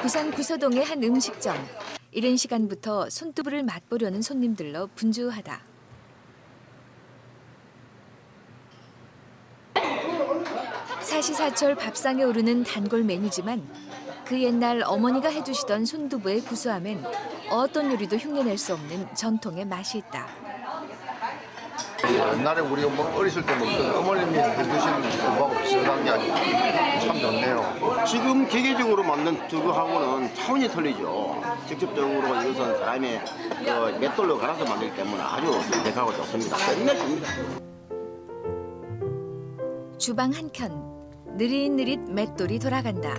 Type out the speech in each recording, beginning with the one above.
부산 구서동의 한 음식점. 이른 시간부터 손두부를 맛보려는 손님들로 분주하다. 사시사철 밥상에 오르는 단골 메뉴지만 그 옛날 어머니가 해주시던 손두부의 구수함엔 어떤 요리도 흉내낼 수 없는 전통의 맛이 있다. 옛날에 우리 뭐 어렸을 때 먹던 어머님이 해주신 두부하고 비슷한 게. 지금 기계적으로 만든 두부하고는 차원이 틀리죠. 직접적으로 이것은 사람의 그 맷돌로 갈아서 만들기 때문에 아주 담백하고 좋습니다. 끝내줍니다. 주방 한켠 느릿느릿 맷돌이 돌아간다.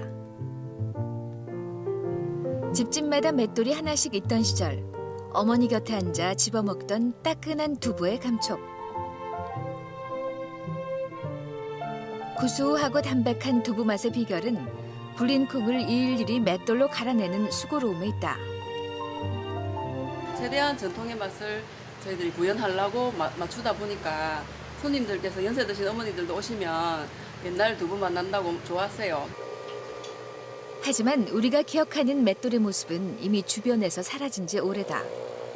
집집마다 맷돌이 하나씩 있던 시절 어머니 곁에 앉아 집어먹던 따끈한 두부의 감촉. 구수하고 담백한 두부 맛의 비결은 불린 콩을 일일이 맷돌로 갈아내는 수고로움에 있다. 최대한 전통의 맛을 저희들이 구현하려고 마- 맞추다 보니까 손님들께서 연세 드신 어머니들도 오시면 옛날 두부 맛 난다고 좋아하세요. 하지만 우리가 기억하는 맷돌의 모습은 이미 주변에서 사라진 지 오래다.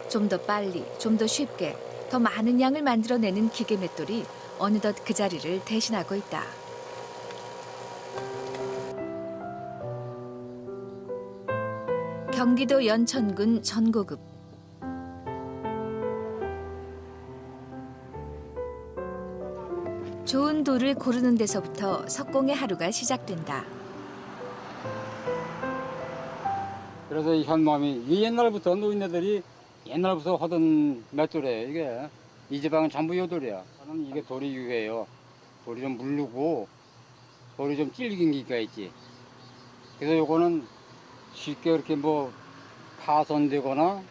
좀 더 빨리, 좀 더 쉽게, 더 많은 양을 만들어내는 기계 맷돌이 어느덧 그 자리를 대신하고 있다. 경기도 연천군 전고급. 좋은 돌을 고르는 데서부터 석공의 하루가 시작된다. 그래서 이 현마음이 이 옛날부터 노인네들이 옛날부터 하던 맷돌이에요 이게 이 지방은 전부 요돌이야 저는 이게 돌이 유해요 돌이 좀 물르고 돌이 좀 찔긴 기가 있지 그래서 요거는 쉽게 이렇게 뭐 파손되거나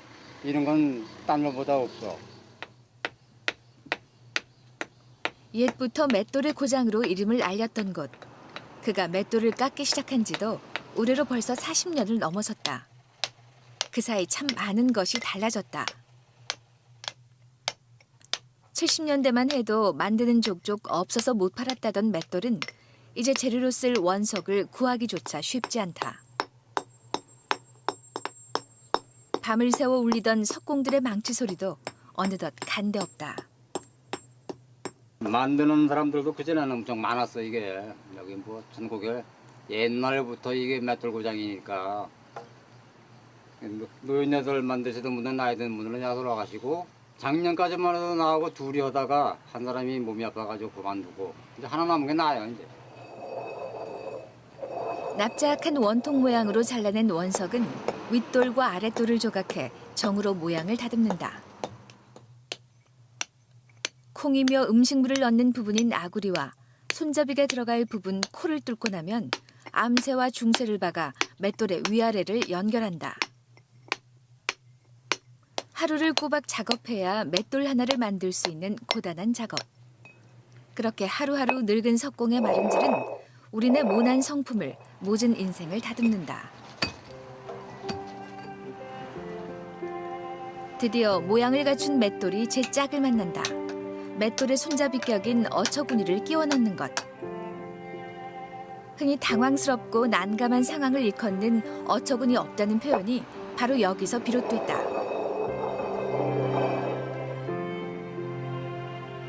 이런 건딴 것보다 없어 옛부터 맷돌의 고장으로 이름을 알렸던 곳. 그가 맷돌을 깎기 시작한 지도 올해로 벌써 40년을 넘어섰다. 그 사이 참 많은 것이 달라졌다. 70년대만 해도 만드는 족족 없어서 못 팔았다던 맷돌은 이제 재료로 쓸 원석을 구하기조차 쉽지 않다. 밤을 새워 울리던 석공들의 망치 소리도 어느덧 간데 없다. 만드는 사람들도 그전에는 엄청 많았어 이게 여기 뭐 전국에 옛날부터 이게 맷돌 고장이니까 노인네들 만드시던 분은 나이 든 분들은 야들 와가시고 작년까지만 해도 나하고 둘이 하다가 한 사람이 몸이 아파가지고 그만두고 이제 하나 남은 게 나요 이제 납작한 원통 모양으로 잘라낸 원석은 윗돌과 아랫돌을 조각해 정으로 모양을 다듬는다. 콩이며 음식물을 넣는 부분인 아구리와 손잡이가 들어갈 부분 코를 뚫고 나면 암새와 중새를 박아 맷돌의 위아래를 연결한다. 하루를 꼬박 작업해야 맷돌 하나를 만들 수 있는 고단한 작업. 그렇게 하루하루 늙은 석공의 마름질은 우리네 모난 성품을 모진 인생을 다듬는다. 드디어 모양을 갖춘 맷돌이 제 짝을 만난다. 맷돌의 손잡이 격인 어처구니를 끼워 넣는 것. 흔히 당황스럽고 난감한 상황을 일컫는 어처구니 없다는 표현이 바로 여기서 비롯됐다.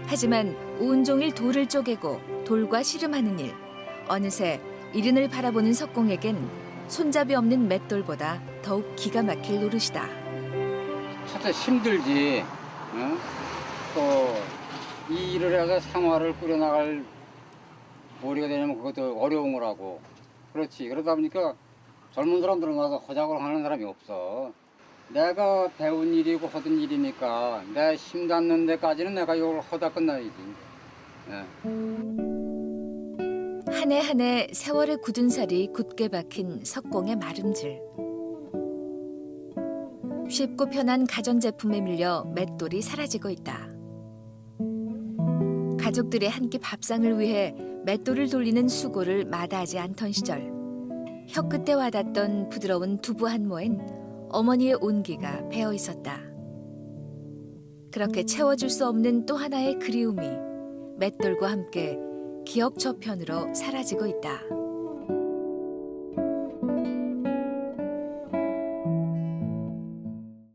하지만 온종일 돌을 쪼개고 돌과 씨름하는 일. 어느새 이른을 바라보는 석공에겐 손잡이 없는 맷돌보다 더욱 기가 막힐 노릇이다. 첫째 힘들지 어? 또이 일을 해서 생활을 꾸려나갈 머리가 되냐면 그것도 어려운 거라고 그렇지 그러다 보니까 젊은 사람들은 와서 허작을 하는 사람이 없어 내가 배운 일이고 하던 일이니까 내 힘 닿는 데까지는 내가 이걸 하다 끝나야지 예. 한 해 한 해 세월의 굳은 살이 굳게 박힌 석공의 마름질. 쉽고 편한 가전제품에 밀려 맷돌이 사라지고 있다. 가족들의 한 끼 밥상을 위해 맷돌을 돌리는 수고를 마다하지 않던 시절. 혀끝에 와닿던 부드러운 두부 한 모엔 어머니의 온기가 배어 있었다. 그렇게 채워줄 수 없는 또 하나의 그리움이 맷돌과 함께 기억 저편으로 사라지고 있다.